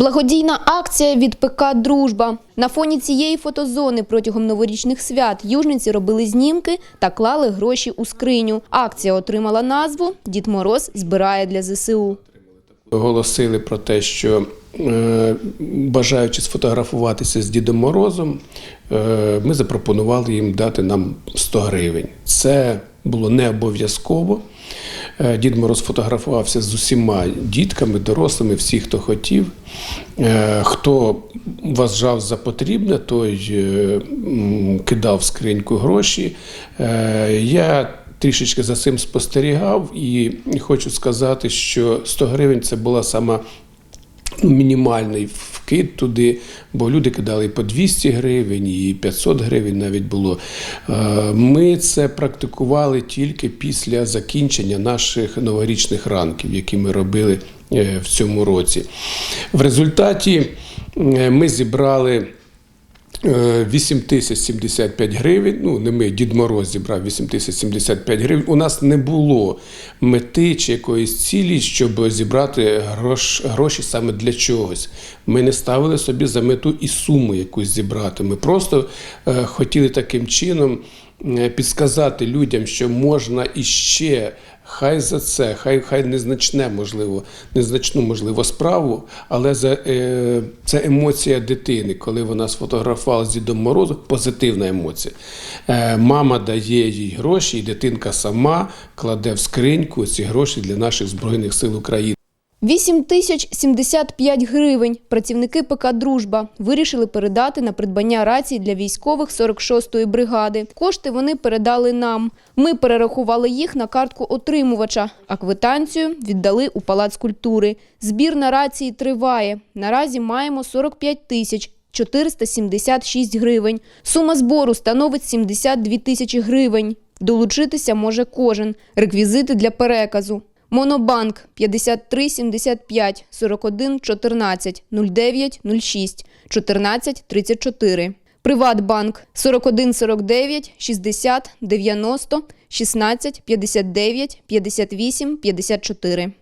Благодійна акція від ПК Дружба. На фоні цієї фотозони протягом новорічних свят южниці робили знімки та клали гроші у скриню. Акція отримала назву Дід Мороз збирає для ЗСУ. Оголосили про те, що е, бажаючи сфотографуватися з Дідом Морозом, е, ми запропонували їм дати нам 100 гривень. Це було не обов'язково. Е, Дід Мороз фотографувався з усіма дітками, дорослими, всі, хто хотів. Е, Хто вважав за потрібне, той е, кидав в скриньку гроші. Я трішечки за цим спостерігав і хочу сказати, що 100 гривень це була сама мінімальний вкид туди, бо люди кидали по 200 гривень, і 500 гривень навіть було. Е, Ми це практикували тільки після закінчення наших новорічних ранків, які ми робили е, в цьому році. В результаті е, ми зібрали. 8 тисяч 75 гривень. Ну, не ми, Дід Мороз зібрав 8 тисяч 75 гривень. У нас не було мети чи якоїсь цілі, щоб зібрати грош, гроші саме для чогось. Ми не ставили собі за мету і суму якусь зібрати. Ми просто е, хотіли таким чином підсказати людям, що можна іще. Хай за це, хай хай незначне, можливо, незначну, можливо, справу, але за е, це емоція дитини, коли вона сфотографувала з Дідом Морозом, позитивна емоція. Е, мама дає їй гроші, і дитинка сама кладе в скриньку ці гроші для наших збройних сил України. 8 тисяч 75 гривень працівники ПК «Дружба» вирішили передати на придбання рацій для військових 46-ї бригади. Кошти вони передали нам. Ми перерахували їх на картку отримувача, а квитанцію віддали у Палац культури. Збір на рації триває. Наразі маємо 45 тисяч 476 гривень. Сума збору становить 72 тисячі гривень. Долучитися може кожен. Реквізити для переказу. Монобанк 53 75 41 14 09 06 14 34. Приватбанк 41 49 60 90 16 59 58 54.